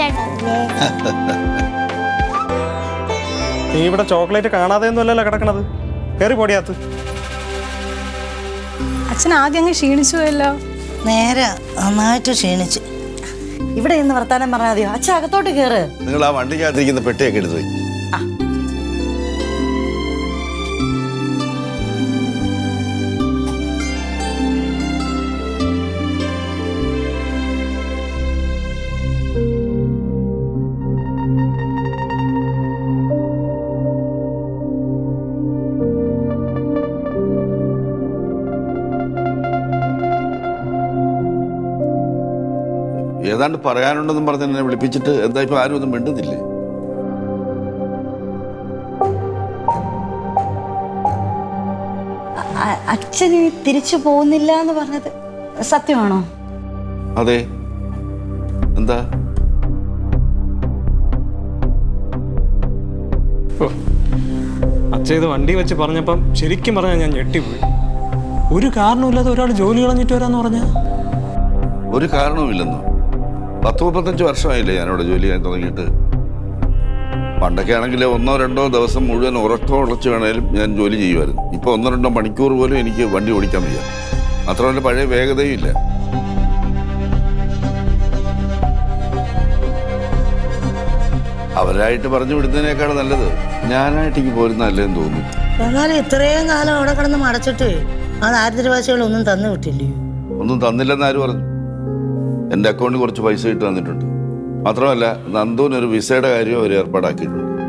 നീ ഇവിടെ ചോക്ലേറ്റ് കാണാതെ ഒന്നുമല്ലല്ലോ കിടക്കണത് കയറി പൊടിയാത്ത് അച്ഛൻ ആദ്യം അങ്ങ് ക്ഷീണിച്ചു പോയല്ലോ. നേരെ നന്നായിട്ട് ക്ഷീണിച്ച്. ഇവിടെ ഇന്ന് വർത്താനം പറഞ്ഞാൽ മതിയോ? അച്ഛൻ അകത്തോട്ട് കയറ് നിങ്ങൾ ആ വണ്ടിക്കകത്തിരിക്കുന്ന പെട്ടിയൊക്കെ എടുത്തു പോയി ഏതാണ്ട് പറയാനുണ്ടെന്നും പറഞ്ഞ് എന്നെ വിളിപ്പിച്ചിട്ട് എന്താ ഇപ്പൊ ആരും ഒന്നും മിണ്ടുന്നില്ലേ? അച്ഛന് അച്ഛൻ തിരിച്ചു പോകുന്നില്ല എന്ന് പറഞ്ഞത് സത്യമാണോ? അതെ. എന്താ? അച്ഛൻ ഇത് വണ്ടി വെച്ച് പറഞ്ഞപ്പം ശരിക്കും പറഞ്ഞാൽ ഞാൻ ഞെട്ടിപ്പോയി. ഒരു കാരണമില്ലാതെ ഒരാൾ ജോലി കളഞ്ഞിട്ട് വരാന്ന് പറഞ്ഞ? ഒരു കാരണവുമില്ലെന്നോ? പത്ത് മുപ്പത്തഞ്ച് വർഷമായില്ലേ ഞാനിവിടെ ജോലി ചെയ്യാൻ തുടങ്ങിയിട്ട്. പണ്ടൊക്കെ ആണെങ്കിൽ ഒന്നോ രണ്ടോ ദിവസം മുഴുവൻ ഉറക്കം ഉളച്ച് വേണേലും ഞാൻ ജോലി ചെയ്യുമായിരുന്നു. ഇപ്പോൾ ഒന്നോ രണ്ടോ മണിക്കൂർ പോലും എനിക്ക് വണ്ടി ഓടിക്കാൻ വയ്യ. മാത്രമല്ല പഴയ വേഗതയും ഇല്ല. അവരായിട്ട് പറഞ്ഞു വിടുന്നതിനേക്കാൾ നല്ലത് ഞാനായിട്ട് എനിക്ക് പോരുന്ന നല്ലതെന്ന് തോന്നുന്നു. എന്നാലും ഇത്രയും കാലം അവിടെ കിടന്ന് മടച്ചിട്ട് ആ ദാരിദ്ര്യവാസികളൊന്നും തന്നു വിട്ടില്ലയോ? ഒന്നും തന്നില്ലെന്ന് ആര് പറഞ്ഞു? എന്റെ അക്കൗണ്ടിൽ കുറച്ച് പൈസ ഇട്ട് തന്നിട്ടുണ്ട്. മാത്രമല്ല നന്ദുവിന് ഒരു വിസയുടെ കാര്യം അവർ ഏർപ്പാടാക്കിയിട്ടുണ്ട്.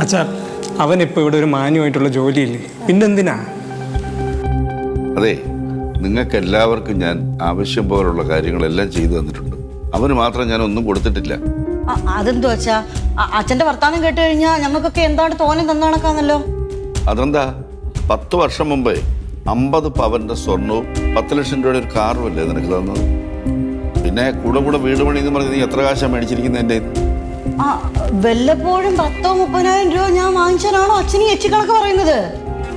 അച്ഛാ അവനിപ്പോൾ ഇവിടെ ഒരു മാന്യമായിട്ടുള്ള ജോലിയില്ലേ? പിന്നെന്തിനാ? അതെ നിങ്ങൾക്ക് എല്ലാവർക്കും ഞാൻ ആവശ്യം പോലുള്ള കാര്യങ്ങളെല്ലാം ചെയ്തു തന്നിട്ടുണ്ട്. അവന് മാത്രം ഞാൻ ഒന്നും കൊടുത്തിട്ടില്ല. അ- അതെന്തോ അച്ഛാ? അ- അച്ഛന്റെ വർത്താനം കേട്ട് കഴിഞ്ഞാൽ ഞങ്ങൾക്കൊക്കെ എന്താണ് തോന്നി തന്നണക്കാന്നല്ലോ അതെന്താ? പത്ത് വർഷം മുമ്പേ അമ്പത് പവന്റെ സ്വർണവും പത്ത് ലക്ഷം രൂപയുടെ ഒരു കാറും അല്ലേ നിനക്ക് തന്നത്? പിന്നെ കൂടെ കൂടെ വീട് പണി എന്ന് പറഞ്ഞ് നീ എത്ര കാശാണ് മേടിച്ചിരിക്കുന്നത് എന്റെ ആ വല്ലപ്പോഴും പത്തോ മുപ്പതിനായിരം രൂപ ഞാൻ വാങ്ങിച്ചാലാണോ അച്ഛനും ഈ എച്ചി കണക്ക് പറയുന്നത്?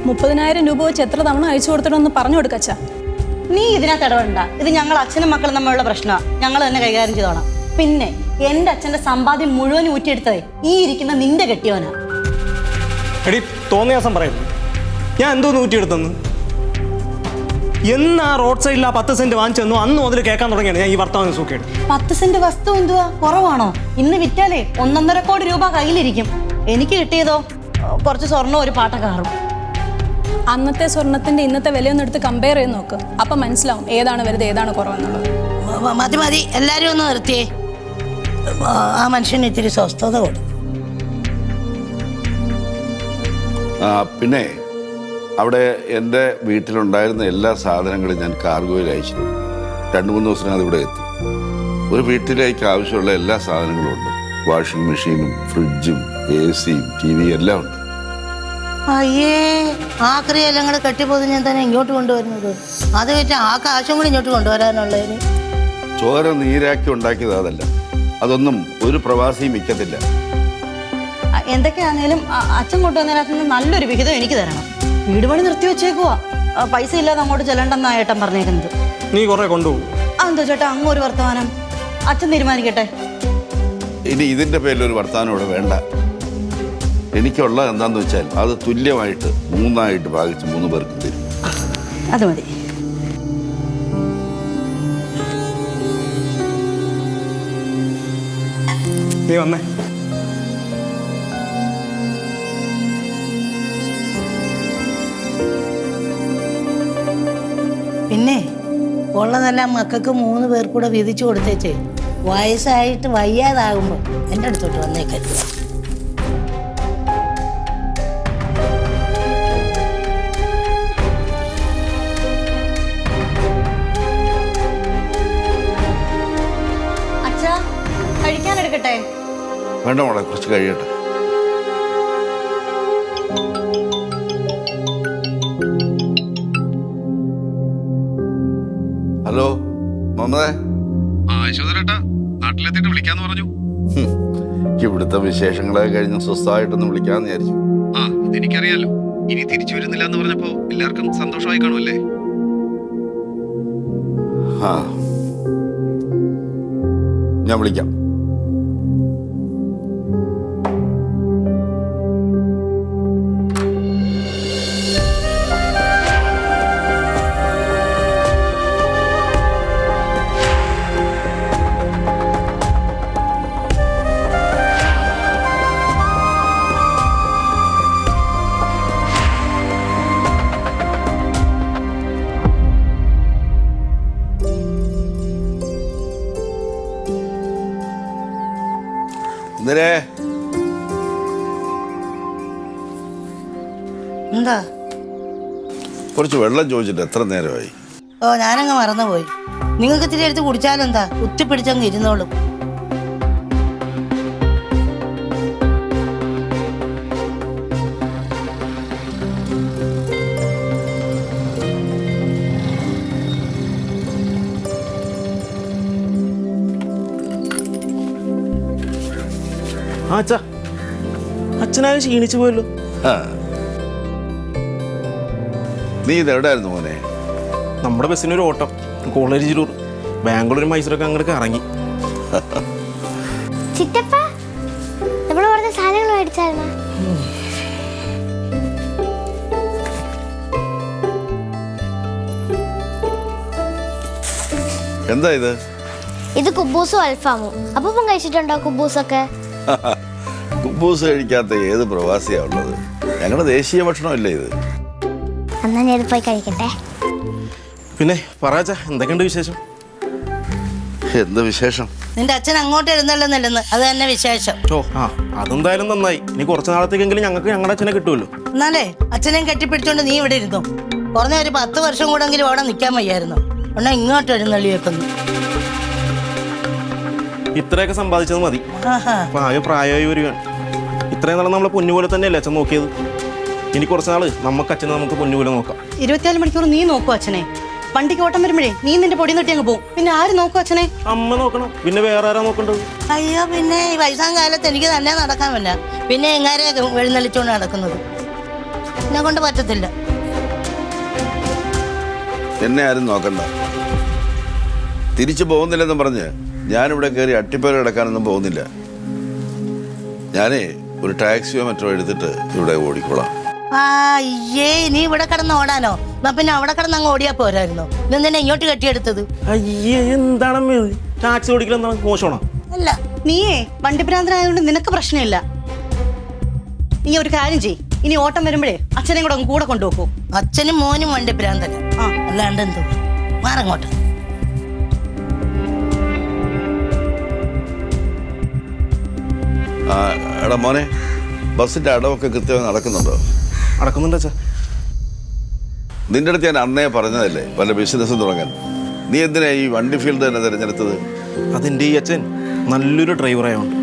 മുപ്പതിനായിരം രൂപ വെച്ച് എത്ര തവണ അയച്ചു കൊടുത്തിട്ടൊന്ന് പറഞ്ഞു കൊടുക്കച്ച നീ ഇതിനകത്ത് ഇടപെടണ്ട. ഇത് ഞങ്ങൾ അച്ഛനും മക്കളും തമ്മിലുള്ള പ്രശ്നമാണ് ഞങ്ങൾ തന്നെ കൈകാര്യം ചെയ്തോളാം. പിന്നെ എന്റെ അച്ഛന്റെ സമ്പാദ്യം മുഴുവൻ ഊറ്റിയെടുത്തതേ ഈ ഇരിക്കുന്ന നിന്റെ കെട്ടിയവനാ എടി തോന്നിയാസം പറയുന്നു ഞാൻ എന്തോ നൂറ്റിയെടുത്തെന്ന് എന്ന് ആ റോഡ് സൈഡിൽ ആ പത്ത് സെന്റ് വാങ്ങിച്ചു തന്നു? അന്ന് മുതൽ കേൾക്കാൻ തുടങ്ങിയാണ്. ഞാൻ ഈ വർത്തമാനം സൂക്കേട് പത്ത് സെന്റ് വസ്തു എന്തുവാ? കുറവാണോ? ഇന്ന് വിറ്റാലേ ഒന്നൊന്നര കോടി രൂപ കയ്യിലിരിക്കും. എനിക്ക് കിട്ടിയതോ? കുറച്ച് സ്വർണം ഒരു പാട്ടക്കാറും അന്നത്തെ സ്വർണത്തിന്റെ ഇന്നത്തെ വിലയൊന്നും എടുത്ത് കമ്പയർ ചെയ്ത് നോക്ക്. അപ്പൊ മനസ്സിലാവും ഏതാണ് വലുത് ഏതാണ് കുറവെന്നുള്ളത്. മതി മതി. എല്ലാരും ഒന്ന് നിർത്തിയേ ആ മനുഷ്യന് ഇത്തിരി സ്വസ്ഥത കൊടുക്കും ആ, പിന്നെ അവിടെ എന്റെ വീട്ടിലുണ്ടായിരുന്ന എല്ലാ സാധനങ്ങളും ഞാൻ കാർഗോയിൽ അയച്ചിരുന്നു. രണ്ട് മൂന്ന് ദിവസത്തിനകത്ത് ഇവിടെ എത്തും. ഒരു വീട്ടിലേക്ക് ആവശ്യമുള്ള എല്ലാ സാധനങ്ങളും ഉണ്ട്. വാഷിംഗ് മെഷീനും ഫ്രിഡ്ജും എ സിയും ടി വി എല്ലാം ഉണ്ട്. അയ്യേ എല്ലാം കൂടെ ഞാൻ തന്നെ ഇങ്ങോട്ട് കൊണ്ടുവരുന്നത്. അത് വെച്ച് ആ കാശും കൂടി ഇങ്ങോട്ട് കൊണ്ടുവരാനുള്ളതിന്. ചോര നീരാക്കി ഉണ്ടാക്കിയത് അതല്ല. അതൊന്നും ഒരു പ്രവാസിയും വിൽക്കത്തില്ല. എന്തൊക്കെയാണേലും അച്ഛൻ കൊണ്ടുവന്നതിനകത്ത് നിന്ന് നല്ലൊരു വിഹിതം എനിക്ക് തരണം. വീട് പണി നിർത്തി വെച്ചേക്കുവാ. ആ, പൈസ ഇല്ലാതെ അങ്ങോട്ട് ചെല്ലണ്ടെന്നാ ഏട്ടൻ പറഞ്ഞേക്കുന്നത്. നീ കുറെ കൊണ്ടുപോകും. അതെന്തോ ചേട്ടാ അങ്ങ് ഒരു വർത്തമാനം. അച്ഛൻ തീരുമാനിക്കട്ടെ. ഇനി ഇതിന്റെ പേരിൽ ഒരു വർത്തമാനം ഇവിടെ വേണ്ട. എനിക്കുള്ള എന്താന്ന് വെച്ചാൽ അത് തുല്യമായിട്ട് മൂന്നായിട്ട് ഭാഗിച്ച് മൂന്ന് പേർക്ക് തരും. അത് മതി. നീ വന്നേ. ഉള്ളതെല്ലാം മക്കൾക്ക് മൂന്ന് പേർ കൂടെ വിധിച്ചു കൊടുത്തേച്ചേ. വയസ്സായിട്ട് വയ്യാതാകുമ്പോൾ എന്റെ അടുത്തോട്ട് വന്നേക്കരുത്. അച്ഛാ കഴിക്കാൻ എടുക്കട്ടെ? വേണ്ട മോളെ കുറച്ച് കഴിയട്ടെ. വിശേഷങ്ങളൊക്കെ കഴിഞ്ഞ് സ്വസ്ഥമായിട്ടൊന്ന് വിളിക്കാന്ന് വിചാരിച്ചു. ആ അതെനിക്കറിയാലോ. ഇനി തിരിച്ചു വരുന്നില്ല എന്ന് പറഞ്ഞപ്പോ എല്ലാവർക്കും സന്തോഷമായി കാണുമല്ലേ ആ. ഞാൻ വിളിക്കാം. കുറച്ച് വെള്ളം ചോദിച്ചിട്ട് എത്ര നേരമായി? ഓ ഞാനങ്ങ് മറന്നുപോയി. നിങ്ങൾക്ക് ഇത്തിരി എടുത്ത് കുടിച്ചാലെന്താ? ഇരുന്നോളും. അച്ഛാ. അച്ഛനാകെ ക്ഷീണിച്ചു പോയല്ലോ. ആ. നീ ഇതെവിടായിരുന്നു മോനെ? നമ്മുടെ ബസ്സിനൊരു ഓട്ടം. കോളേജ് ടൂർ ബാംഗ്ലൂർ മൈസൂരൊക്കെ അങ്ങോട്ട് ഇറങ്ങി. ചിറ്റപ്പ നമ്മൾ പറഞ്ഞ സാധനങ്ങൾ മേടിച്ചായിരുന്ന. എന്താ ഇത്? ഇത് കുബൂസും അൽഫാമും. അപ്പം കഴിച്ചിട്ടുണ്ടോ കുബൂസൊക്കെ? കുബൂസ് കഴിക്കാത്ത ഏത് പ്രവാസിയാ ഉള്ളത്? ഞങ്ങളുടെ ദേശീയ ഭക്ഷണമല്ലേ ഇത്. എന്നാ ഞാൻ ഇത് പോയി കഴിക്കട്ടെ. പിന്നെ പറാച്ച എന്തൊക്കെയുണ്ട് വിശേഷം? എന്ത് വിശേഷം? നിന്റെ അച്ഛൻ അങ്ങോട്ട് എഴുന്നള്ളുന്നില്ലെന്ന്. അത് തന്നെ വിശേഷം. ഓ ആ അതെന്തായാലും നന്നായി. ഇനി കുറച്ച് നാളത്തേക്കെങ്കിലും ഞങ്ങൾക്ക് ഞങ്ങളുടെ അച്ഛനെ കിട്ടുമല്ലോ. എന്നാലേ അച്ഛനെയും കെട്ടിപ്പിടിച്ചോണ്ട് നീ ഇവിടെ ഇരുന്നു? കുറഞ്ഞ ഒരു പത്ത് വർഷം കൂടെങ്കിലും അവിടെ നിൽക്കാൻ വയ്യായിരുന്നു? എന്നാ ഇങ്ങോട്ട് എഴുന്നള്ളി വെക്കുന്നു. ഇത്രയൊക്കെ സമ്പാദിച്ചത് മതി. ആകെ പ്രായമായി വരികയാണ്. ഇത്രയും നാളെ നമ്മളെ പൊന്നുപോലെ തന്നെയല്ലേ അച്ഛൻ നോക്കിയത്? ഇനി കുറച്ച് നാൾ നമുക്ക് അച്ഛനെ നമുക്ക് പൊന്നുപോലെ നോക്കാം. ഇരുപത്തിനാല് മണിക്കൂർ നീ നോക്കൂ അച്ഛനെ. വണ്ടിക്ക് ഓട്ടം വരുമ്പോഴേ നീ നിന്റെ പൊടി നട്ടി അങ്ങ് പോകും പിന്നെ ആര് നോക്കും അച്ഛനെ? അമ്മ നോക്കണം. പിന്നെ വേറെ ആരാ നോക്കണ്ടത്? അയ്യോ പിന്നെ ഈ വയസ്സാം കാലത്ത് എനിക്ക് തന്നെ നടക്കാൻ പറ്റില്ല. പിന്നെ എങ്ങാരെ എഴുന്നള്ളിച്ചോണ്ട് നടക്കുന്നത്. എന്നെ കൊണ്ട് പറ്റത്തില്ല. എന്നെ ആരും നോക്കണ്ട. തിരിച്ചു പോകുന്നില്ലെന്ന് പറഞ്ഞ് ഞാനിവിടെ കയറി അട്ടിപ്പേർ കിടക്കാനൊന്നും പോകുന്നില്ല. ഞാനേ ഒരു ടാക്സിയോ മറ്റോ എടുത്തിട്ട് ഇവിടെ ഓടിക്കോളാം. ആ അയ്യേ നീ ഇവിടെ കിടന്ന് ഓടാനോ? എന്നാ പിന്നെ അവിടെ കിടന്ന് അങ്ങ് ഓടിയാ പോരായിരുന്നു? നിന്നെ ഇങ്ങോട്ട് കെട്ടിയെടുത്തത്. അയ്യേ എന്താണമ്മേ ടാക്സി ഓടിക്കൽ എന്താണ് മോശമാണോ? അല്ല നീയേ വണ്ടി ഭ്രാന്തനായതുകൊണ്ട് നിനക്ക് പ്രശ്നമില്ല. നീ ഒരു കാര്യം ചെയ് ഇനി ഓട്ടം വരുമ്പോഴേ അച്ഛനെയും കൂടെ കൂടെ കൊണ്ടുപോക്കൂ. അച്ഛനും മോനും വണ്ടി ഭ്രാന്തന ആ. അല്ലാണ്ട് എന്തോ? മാറങ്ങോട്ട് ആ, എടാ മോനെ ബസ്സിന്റെ അടവൊക്കെ കൃത്യമായി നടക്കുന്നുണ്ടോ? നടക്കുന്നുണ്ട് അച്ഛാ. നിന്റെ അടുത്ത് ഞാൻ അന്നേ പറഞ്ഞതല്ലേ വല്ല ബിസിനസ് തുടങ്ങാൻ. നീ എന്തിനാ ഈ വണ്ടി ഫീൽഡ് തന്നെ തിരഞ്ഞെടുത്തത്? അതെന്റെ ഈ അച്ഛൻ നല്ലൊരു ഡ്രൈവറായോണ്ട്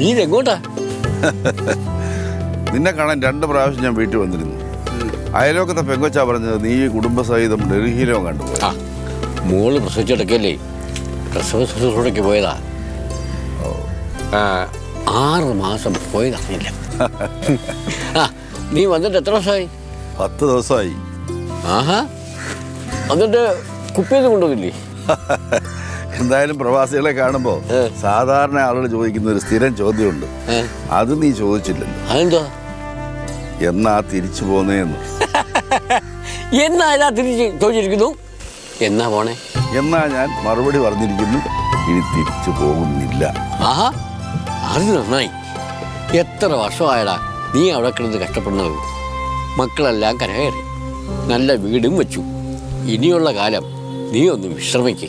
നീ ഇതെങ്ങോട്ടാ നിന്നെ കാണാൻ രണ്ട് പ്രാവശ്യം ഞാൻ വീട്ടിൽ വന്നിരുന്നു. അയലോക്കത്തെ പെങ്കൊച്ചാ പറഞ്ഞത് നീ കുടുംബസഹിതം ഡൽഹിയിലോ കണ്ടുപോയി ആ മോൾ പ്രസവിച്ചിടക്കല്ലേ പ്രസവ ശുശ്രൂഷയ്ക്ക് പോയതാ. ആറ് മാസം പോയതറിയില്ല ആ നീ വന്നിട്ട് എത്ര ദിവസമായി? പത്ത് ദിവസമായി. ആഹാ. എന്നിട്ട് കുപ്പിയൊന്നും കൊണ്ടുവന്നില്ലേ? എന്തായാലും പ്രവാസികളെ കാണുമ്പോൾ സാധാരണ ആളുകൾ ചോദിക്കുന്ന ഒരു സ്ഥിരം ചോദ്യമുണ്ട്. അത് നീ ചോദിച്ചില്ലല്ലോ. എന്നാ തിരിച്ചു പോന്നേന്ന് എന്നാ. ഇതാ തിരിച്ച് ചോദിച്ചിരിക്കുന്നു? എന്നാ പോണേ? എന്നാ ഞാൻ മറുപടി പറഞ്ഞിരിക്കുന്നു. ഇനി തിരിച്ചു പോകുന്നില്ല. ആഹാ അത് നന്നായി. എത്ര വർഷമായടാ നീ അവിടെ കിടന്ന് കഷ്ടപ്പെടുന്നത്? മക്കളെല്ലാം കരകയറി. നല്ല വീടും വെച്ചു. ഇനിയുള്ള കാലം നീ ഒന്ന് വിശ്രമിക്കേ.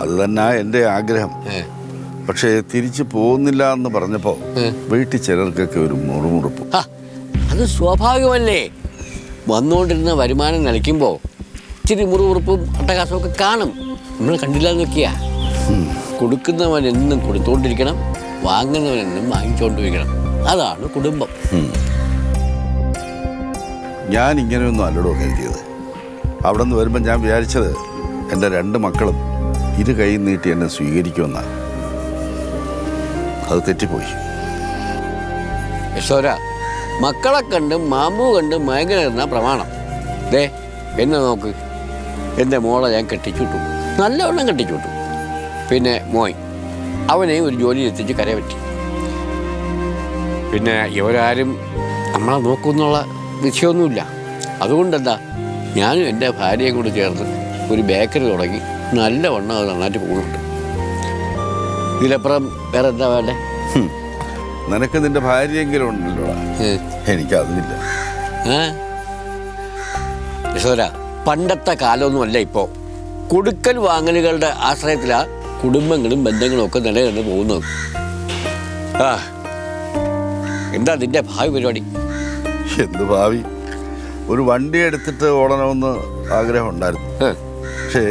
അത് തന്നെ എന്റെ ആഗ്രഹം. പക്ഷേ തിരിച്ചു പോകുന്നില്ല എന്ന് പറഞ്ഞപ്പോൾ വീട്ടിൽ ചിലർക്കൊക്കെ ഒരു മുറുമുറുപ്പ്. അത് സ്വാഭാവികമല്ലേ? വന്നുകൊണ്ടിരുന്ന വരുമാനം നിലയ്ക്കുമ്പോൾ ഇച്ചിരി മുറുമുറുപ്പും അട്ടകാശവും ഒക്കെ കാണും. നമ്മൾ കണ്ടില്ല നോക്കിയാ കൊടുക്കുന്നവൻ എന്നും കൊടുത്തുകൊണ്ടിരിക്കണം വാങ്ങുന്നവൻ എന്നും വാങ്ങിച്ചുകൊണ്ടിരിക്കണം അതാണ് കുടുംബം. ഞാൻ ഇങ്ങനെയൊന്നും അല്ലടോ കരുതിയത്. അവിടെ നിന്ന് വരുമ്പോൾ ഞാൻ വിചാരിച്ചത് എന്റെ രണ്ട് മക്കളും ഇരു കൈ നീട്ടി എന്നെ സ്വീകരിക്കുമെന്നാണ് അത് തെറ്റിപ്പോയി. യശോര മക്കളെ കണ്ട് മാമു കണ്ട് മയങ്ങനെന്ന പ്രമാണം. ദേ എന്നെ നോക്ക്. എന്റെ മോളെ ഞാൻ കെട്ടിച്ചുവിട്ടു നല്ലവണ്ണം കെട്ടിച്ചുവിട്ടു പിന്നെ മോയ് അവനെയും ഒരു ജോലി എത്തിച്ച് കരപറ്റി പറ്റി. പിന്നെ ഇവരാരും നമ്മളെ നോക്കുന്നുള്ള നിശ്ചയമൊന്നുമില്ല അതുകൊണ്ടെന്താ? ഞാനും എന്റെ ഭാര്യയും കൂടെ ചേർന്ന് ഒരു ബേക്കറി തുടങ്ങി. നല്ല വണ്ണം അത് നന്നായിട്ട് പോകുന്നുണ്ട്. ഇതിലപ്പുറം വേറെ എന്താ വേണ്ടേ നിനക്ക് നിന്റെ ഭാര്യയെങ്കിലും ഉണ്ടല്ലോ. എനിക്കതില്ല ഏ? യശോദര പണ്ടത്തെ കാലമൊന്നുമല്ല ഇപ്പോൾ കൊടുക്കൽ വാങ്ങലുകളുടെ ആശ്രയത്തിലാണ് കുടുംബങ്ങളും ബന്ധങ്ങളും ഒക്കെ നിലനിന്ന് പോകുന്നത്. ആ. എന്താ നിന്റെ ഭാവി പരിപാടി? എന്ത് ഭാവി? ഒരു വണ്ടി എടുത്തിട്ട് ഓടണമെന്ന് ആഗ്രഹം ഉണ്ടായിരുന്നു. പക്ഷേ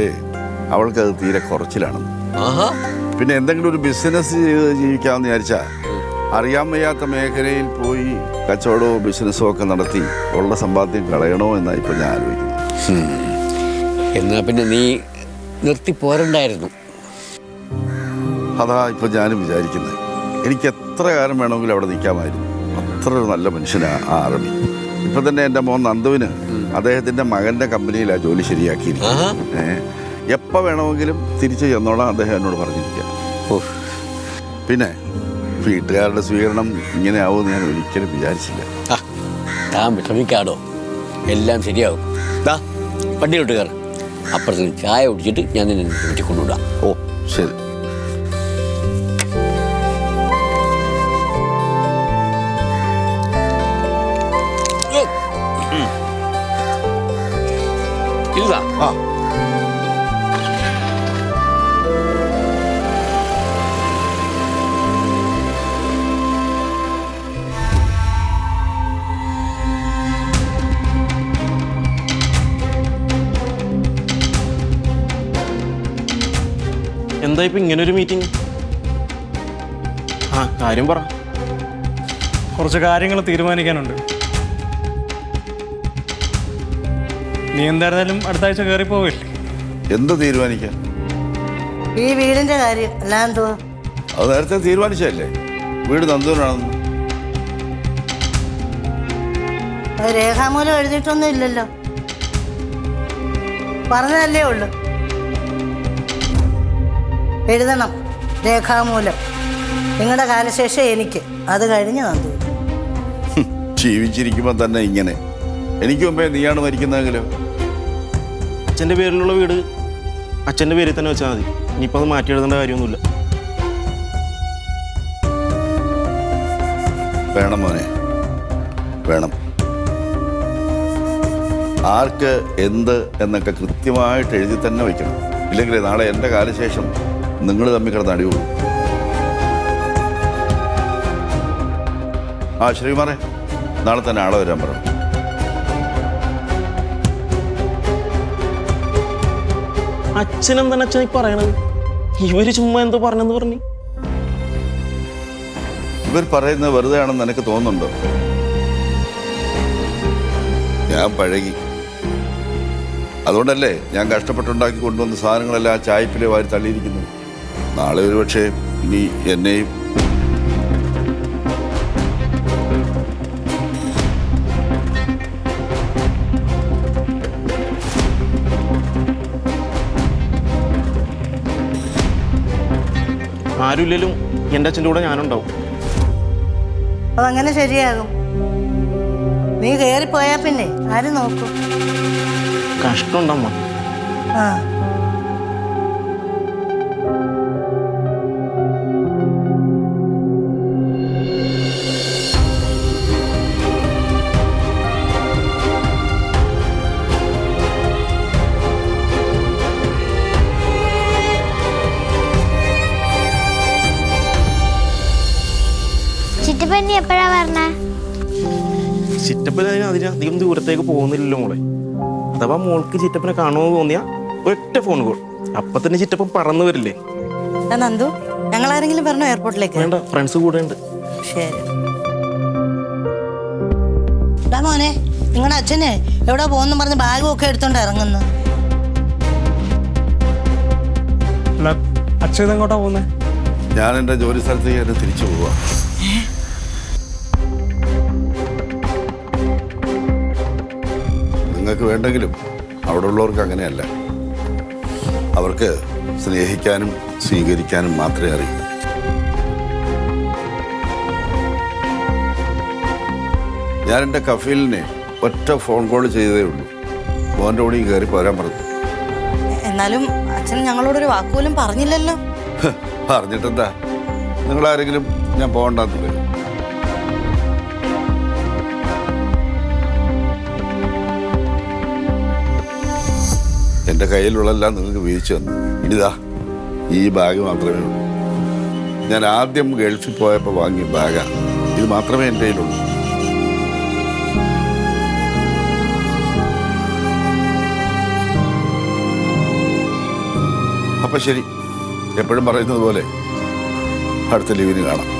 പക്ഷേ അത് തീരെ കുറച്ചിലാണ്. പിന്നെ എന്തെങ്കിലും ഒരു ബിസിനസ് ചെയ്ത് ജീവിക്കാമെന്ന് വിചാരിച്ചാ അറിയാൻ വയ്യാത്ത മേഖലയിൽ പോയി കച്ചവടവും ബിസിനസ്സും ഒക്കെ നടത്തി ഉള്ള സമ്പാദ്യം കളയണോ എന്നാണ് ഇപ്പൊ ഞാൻ ആലോചിക്കുന്നത് എന്നാ പിന്നെ നീ നിർത്തി പോരണ്ടായിരുന്നു. അതാ ഇപ്പൊ ഞാനും വിചാരിക്കുന്നത്. എനിക്ക് എത്ര കാലം വേണമെങ്കിലും അവിടെ നിൽക്കാമായിരുന്നു. അത്ര ഒരു നല്ല മനുഷ്യനാ ആ ആർമി ഇപ്പൊ തന്നെ എന്റെ മോൻ നന്ദുവിന് അദ്ദേഹത്തിന്റെ മകന്റെ കമ്പനിയിലാണ് ജോലി ശരിയാക്കിയിരിക്കുന്നത്. ഏഹ് എപ്പോൾ വേണമെങ്കിലും തിരിച്ചു ചെന്നോളാം അദ്ദേഹം എന്നോട് പറഞ്ഞിരിക്കുക പിന്നെ വീട്ടുകാരുടെ സ്വീകരണം ഇങ്ങനെ ആവുമെന്ന് ഞാൻ ഒരിക്കലും വിചാരിച്ചില്ല. താൻ വിഷമിക്കാടോ. എല്ലാം ശരിയാവും. ദാ വണ്ടിയിലോട്ട് കയറി. അപ്പുറത്ത് ചായ കുടിച്ചിട്ട് ഞാൻ നിന്നെ വീട്ടിൽ കൊണ്ടുവിടാം. ഓ ശരി. ആ. എന്താ ഇപ്പൊ ഇങ്ങനെ ഒരു മീറ്റിംഗ് ആ കാര്യം പറ. കുറച്ച് കാര്യങ്ങൾ തീരുമാനിക്കാനുണ്ട്. നീ എന്തായിരുന്നാലും അടുത്ത ആഴ്ച കയറി പോവില്ലേ? എന്ത് തീരുമാനിക്കാൻ? ഈ വീടിന്റെ കാര്യം അല്ലാതെ എന്തോ? അത് നേരത്തെ തീരുമാനിച്ചല്ലേ വീട് നന്ദൂരാണെന്ന് അത് രേഖാമൂലം എഴുതിയിട്ടൊന്നും ഇല്ലല്ലോ. പറഞ്ഞതല്ലേ ഉള്ളു. എഴുതണം രേഖാമൂലം. നിങ്ങളുടെ കാലശേഷം എനിക്ക്. അത് കഴിഞ്ഞ് നന്ദൂരി ജീവിച്ചിരിക്കുമ്പോ ജീവിച്ചിരിക്കുമ്പോൾ തന്നെ ഇങ്ങനെ. എനിക്ക് മുമ്പേ നീയാണ് മരിക്കുന്നതെങ്കിലോ അച്ഛന്റെ പേരിലുള്ള വീട് അച്ഛന്റെ പേരിൽ തന്നെ വെച്ചാൽ മതി. ഇനിയിപ്പോൾ അത് മാറ്റി എഴുതേണ്ട കാര്യമൊന്നുമില്ല. വേണം മോനെ. വേണം. ആർക്ക് എന്ത് എന്നൊക്കെ കൃത്യമായിട്ട് എഴുതി തന്നെ വയ്ക്കണം. ഇല്ലെങ്കിൽ നാളെ എന്റെ കാലശേഷം നിങ്ങൾ തമ്മിൽ കിടന്ന് ആ ശ്രീമാറെ നാളെ തന്നെ ആളെ വരാൻ പറഞ്ഞു അച്ഛനെന്താണ് അച്ഛൻ ഈ പറയണത്? ഇവർ ചുമ്മാ എന്തോ പറഞ്ഞെന്ന് പറഞ്ഞു. ഇവർ പറയുന്നത് വെറുതെ ആണെന്ന് എനിക്ക് തോന്നുന്നുണ്ടോ? ഞാൻ പഴകി. അതുകൊണ്ടല്ലേ ഞാൻ കഷ്ടപ്പെട്ടുണ്ടാക്കി കൊണ്ടുവന്ന സാധനങ്ങളെല്ലാം ആ ചായപ്പിലെ വാരി തള്ളിയിരിക്കുന്നത്. നാളെ ഒരുപക്ഷെ ഇനി എന്നെയും ആരുമില്ലേലും എന്റെ അച്ഛന്റെ കൂടെ ഞാനുണ്ടാവും. അതങ്ങനെ ശരിയാകും. നീ കയറി പോയാ പിന്നെ ആര് നോക്കും. കഷ്ടമുണ്ടമ്മ. ആ. അധികം ദൂരത്തേക്ക് പോകുന്നില്ലല്ലോ മോളെ. അഥവാ മോൾക്ക് ചിറ്റപ്പനെ കാണുമെന്ന് തോന്നിയാ ഒറ്റ ഫോൺ കോൾ അപ്പൊ തന്നെ ചിറ്റപ്പൻ പറന്നു വരില്ലേ? നന്ദു ഞങ്ങൾ ആരെങ്കിലും പറഞ്ഞോ എയർപോർട്ടിലേക്ക് വേണ്ട ഫ്രണ്ട്സ് കൂടെ ഉണ്ട്. ശരി. മോനെ നിങ്ങളുടെ അച്ഛനെ എവിടെ പോകുന്നു പറഞ്ഞ് ബാഗും ഒക്കെ എടുത്തോണ്ട് ഇറങ്ങുന്നു. അല്ല അച്ഛൻ എങ്ങോട്ടാ പോകുന്നത് ഞാൻ എന്റെ ജോലി സ്ഥലത്തേക്ക് തന്നെ തിരിച്ചു പോവാ. നിങ്ങൾക്ക് വേണ്ടെങ്കിലും അവിടെ ഉള്ളവർക്ക് അങ്ങനെയല്ല. അവർക്ക് സ്നേഹിക്കാനും സ്വീകരിക്കാനും മാത്രമേ അറിയൂ. ഞാൻ എന്റെ കഫീലിനെ ഒറ്റ ഫോൺ കോൾ ചെയ്തേ ഉള്ളൂ. മോന്റെ കൂടെ കയറി പോരാൻ പറഞ്ഞു. എന്നാലും അച്ഛൻ ഞങ്ങളോടൊരു വാക്കുപോലും പറഞ്ഞില്ലല്ലോ. പറഞ്ഞിട്ടെന്താ? നിങ്ങളാരെങ്കിലും ഞാൻ പോകണ്ടെന്ന് പറയും. എന്റെ കയ്യിലുള്ളതെല്ലാം നിങ്ങൾക്ക് വീഴ്ച തന്നു. ഇനിതാ ഈ ബാഗ് മാത്രമേ ഉള്ളൂ. ഞാൻ ആദ്യം ഗൾഫിൽ പോയപ്പോൾ വാങ്ങിയ ബാഗാണ് ഇത് മാത്രമേ എന്റെ കയ്യിലുള്ളൂ. അപ്പം ശരി എപ്പോഴും പറയുന്നത് പോലെ അടുത്ത ലീവിന് കാണാം.